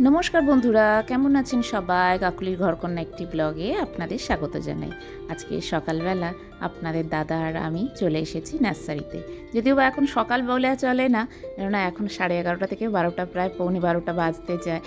নমস্কার বন্ধুরা, কেমন আছেন সবাই? কাকুলির ঘরকন্যা একটি ব্লগে আপনাদের স্বাগত জানাই। আজকে সকালবেলা আপনাদের দাদা আর আমি চলে এসেছি নার্সারিতে। যদিও বা এখন সকাল বলে চলে না, কেননা এখন সাড়ে এগারোটা থেকে বারোটা, প্রায় পৌনে বারোটা বাজতে যায়।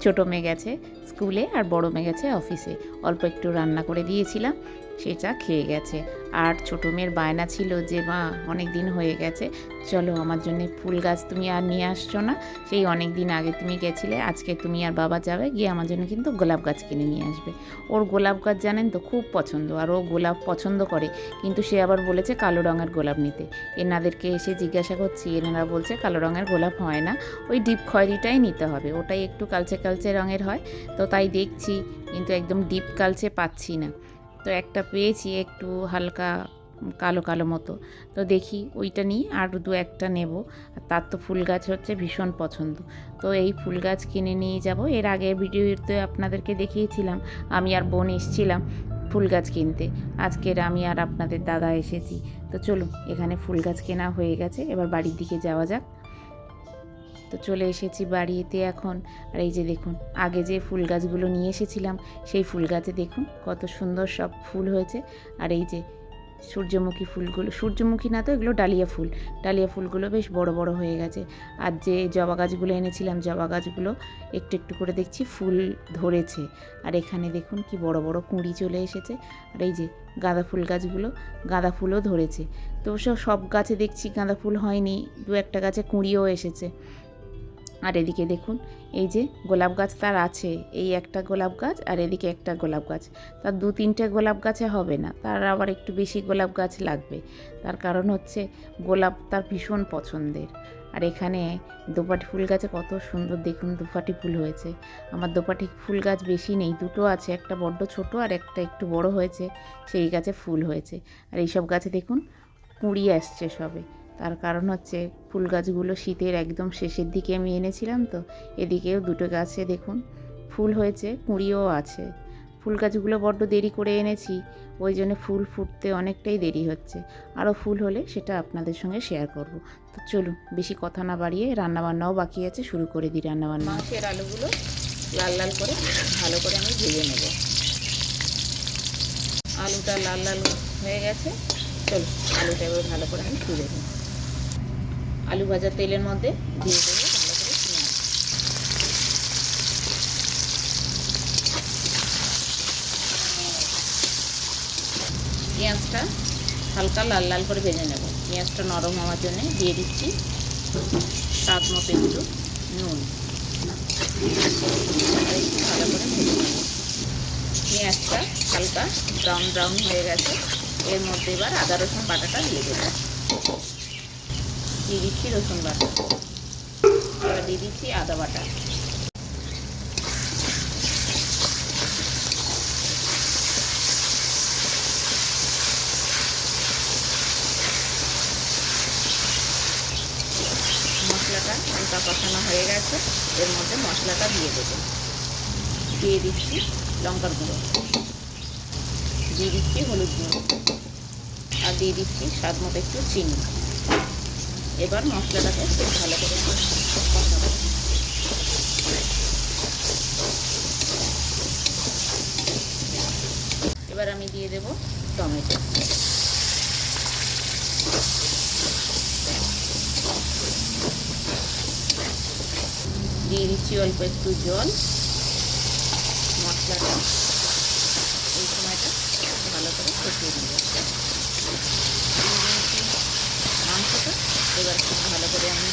ছোটো মেয়ে গেছে স্কুলে আর বড় মেয়ে গেছে অফিসে। অল্প একটু রান্না করে দিয়েছিলাম, সেটা খেয়ে গেছে। আর ছোটো মেয়ের বায়না ছিল যে, মা, অনেক দিন হয়ে গেছে। চলো আমার জন্য ফুল গাছ তুমি আর নিয়ে আসছো না। সেই অনেক দিন আগে তুমি গেছিলে, আজকে তুমি আর বাবা যাবে, গিয়ে আমার জন্য কিন্তু গোলাপ গাছ কিনে নিয়ে আসবে। ওর গোলাপ গাছ জানেন তো খুব পছন্দ, আর ও গোলাপ পছন্দ করে। কিন্তু সে আবার বলেছে কালো রঙের গোলাপ নিতে। এনাদেরকে এসে জিজ্ঞাসা করছি, এনারা বলছে কালো রঙের গোলাপ হয় না। ওই ডিপ খয়েরিটাই নিতে হবে, ওটাই একটু কালচে কালচে রঙের হয়। তো তাই দেখছি, কিন্তু একদম ডিপ কালচে পাচ্ছি না। তো একটা পেয়েছি একটু হালকা কালো কালো মতো। তো দেখি ওইটা নিয়ে আর দু একটা নেব। আর তার তো ফুল গাছ হচ্ছে ভীষণ পছন্দ। তো এই ফুল গাছ কিনে নিয়ে যাব। এর আগে ভিডিওতে আপনাদেরকে দেখিয়েছিলাম, আমি আর বোন এসছিলাম ফুল গাছ কিনতে। আজকের আমি আর আপনাদের দাদা এসেছি। তো চলুন, এখানে ফুল গাছ কেনা হয়ে গেছে। এবার বাড়ির দিকে যাওয়া যাক। তো চলে এসেছি বাড়িতে এখন। আর এই যে দেখুন, আগে যে ফুল গাছগুলো নিয়ে এসেছিলাম, সেই ফুল গাছে দেখুন কত সুন্দর সব ফুল হয়েছে। আর এই যে সূর্যমুখী ফুলগুলো, সূর্যমুখী না তো, এগুলো ডালিয়া ফুল। ডালিয়া ফুলগুলো বেশ বড় বড় হয়ে গেছে। আর যে জবা গাছগুলো এনেছিলাম, জবা গাছগুলো একটু একটু করে দেখছি ফুল ধরেছে। আর এখানে দেখুন কি বড় বড় কুঁড়ি চলে এসেছে। আর এই যে গাঁদা ফুল গাছগুলো, গাঁদা ফুলও ধরেছে। তো সব গাছে দেখছি গাঁদা ফুল হয়নি। দু একটা গাছে কুঁড়িও এসেছে। আর এদিকে দেখুন, এই যে গোলাপ গাছ তার আছে, এই একটা গোলাপ গাছ আর এদিকে একটা গোলাপ গাছ। তার দু তিনটে গোলাপ গাছে হবে না, তার আবার একটু বেশি গোলাপ গাছ লাগবে। তার কারণ হচ্ছে গোলাপ তার ভীষণ পছন্দের। আর এখানে দোপাটি ফুল গাছে কত সুন্দর দেখুন দোপাটি ফুল হয়েছে। আমার দোপাটি ফুল গাছ বেশি নেই, দুটো আছে, একটা বড্ড ছোট আর একটা একটু বড় হয়েছে, সেই গাছে ফুল হয়েছে। আর এইসব গাছে দেখুন, কুঁড়ি আসছে সবে। তার কারণ হচ্ছে ফুল গাছগুলো শীতের একদম শেষের দিকে আমি এনেছিলাম তো, এদিকেও দুটো গাছে দেখুন, ফুল হয়েছে, কুঁড়িও আছে। ফুল গাছগুলো বড্ড দেরি করে এনেছি, ওই জন্য ফুল ফুটতে অনেকটাই দেরি হচ্ছে। আরও ফুল হলে সেটা আপনাদের সঙ্গে শেয়ার করব। তো চলুন, বেশি কথা না বাড়িয়ে রান্নাবান্নাও বাকি আছে, শুরু করে দিই রান্নাবান্না। মাছের আলুগুলো লাল লাল করে, ভালো করে আমি ভেজে নেব। আলুটা লাল লাল হয়ে গেছে চলো আলুটা এবার ভালো করে আমি তুলে নিই। আলু ভাজা তেলের মধ্যে দিয়ে দেবো ভালো করে পেঁয়াজ পেঁয়াজটা হালকা লাল লাল করে ভেজে নেব। পেঁয়াজটা নরম হওয়ার জন্য দিয়ে দিচ্ছি স্বাদ মতো একটু নুন। ভালো করে ভেজে নেব। পেঁয়াজটা হালকা ব্রাউন ব্রাউন হয়ে গেছে। এর মধ্যে এবার আদা রসুন বাটাটা দিয়ে দেবো। দিয়ে দিচ্ছি রসুন বাটা। এবার দিয়ে দিচ্ছি আদা বাটা। মশলাটা হালকা কষানো হয়ে গেছে। এর মধ্যে মশলাটা দিয়ে দেবো। দিয়ে দিচ্ছি লঙ্কার গুঁড়ো। দিয়ে দিচ্ছি হলুদ গুঁড়ো। আর দিয়ে দিচ্ছি স্বাদ মতো একটু চিনি। এবার মশলাটাকে খুব ভালো করে এবার আমি দিয়ে দেব টমেটো। দিয়ে দিচ্ছি অল্প একটু জল। মশলাটা এই সময়টা ভালো করে মাংসটা এবার খুব ভালো করে আমি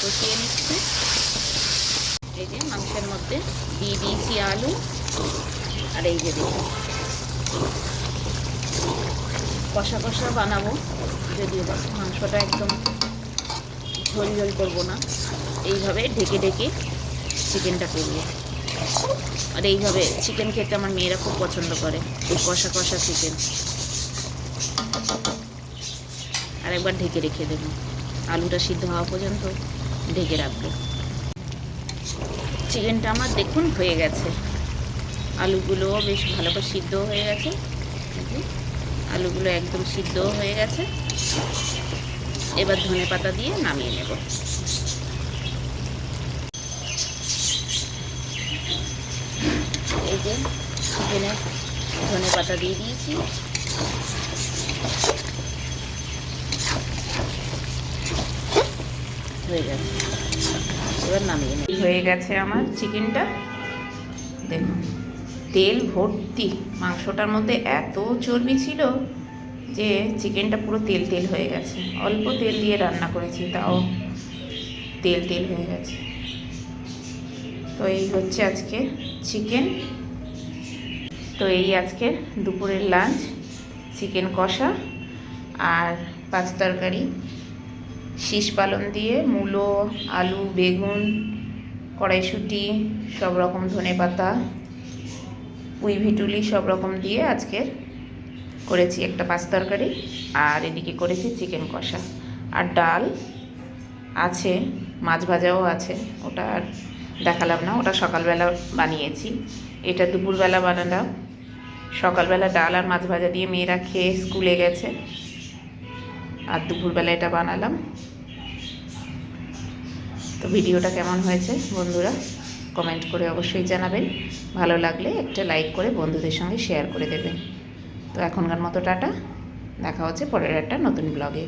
কষিয়ে নিচ্ছি। এই যে মাংসের মধ্যে দিয়ে দিয়েছি আলু। আর এই যে দেখুন, কষা কষা বানাবো। যদিও মাংসটা একদম ঝোল ঝোল করব না। এইভাবে ঢেকে ঢেকে চিকেনটা করব। আর এইভাবে চিকেন খেতে আমার মেয়েরা খুব পছন্দ করে, এই কষা কষা চিকেন। আর একবার ঢেকে রেখে দেবো। আলুটা সিদ্ধ হওয়া পর্যন্ত ঢেকে রাখব। চিকেনটা আমার দেখুন হয়ে গেছে। আলুগুলোও বেশ ভালো করে সিদ্ধ হয়ে গেছে। আলুগুলো একদম সিদ্ধ হয়ে গেছে। এবার ধনে পাতা দিয়ে নামিয়ে নেব। এই যে চিকেনে ধনে পাতা দিয়ে দিয়েছি। হয়ে গেছে। এবার নামিয়ে নিই। হয়ে গেছে আমার চিকেনটা। দেখুন, তেল ভর্তি। মাংসটার মধ্যে এত চর্বি ছিল যে চিকেনটা পুরো তেল তেল হয়ে গেছে। অল্প তেল দিয়ে রান্না করেছি, তাও তেল তেল হয়ে গেছে। তো এই হচ্ছে আজকে চিকেন। তো এই আজকে দুপুরের লাঞ্চ, চিকেন কষা আর পাঁচ তরকারি। শীষ পালন দিয়ে মূলো, আলু, বেগুন, কড়াইশুঁটি, সব রকম ধনে পাতা পুঁই ভিটুলি সব রকম দিয়ে আজকে করেছি একটা পাঁচ তরকারি আর এদিকে করেছি চিকেন কষা। আর ডাল আছে, মাছ ভাজাও আছে, ওটা আর দেখালাম না, ওটা সকালবেলা বানিয়েছি। এটা দুপুরবেলা বানালাম। সকালবেলা ডাল আর মাছ ভাজা দিয়ে মেয়েরা খেয়ে স্কুলে গেছে। আর দুপুরবেলা এটা বানালাম। তো ভিডিওটা কেমন হয়েছে বন্ধুরা কমেন্ট করে অবশ্যই জানাবেন। ভালো লাগলে একটা লাইক করে বন্ধুদের সঙ্গে শেয়ার করে দেবেন। তো এখনকার মতো টাটা, দেখা হচ্ছে পরের একটা নতুন ব্লগে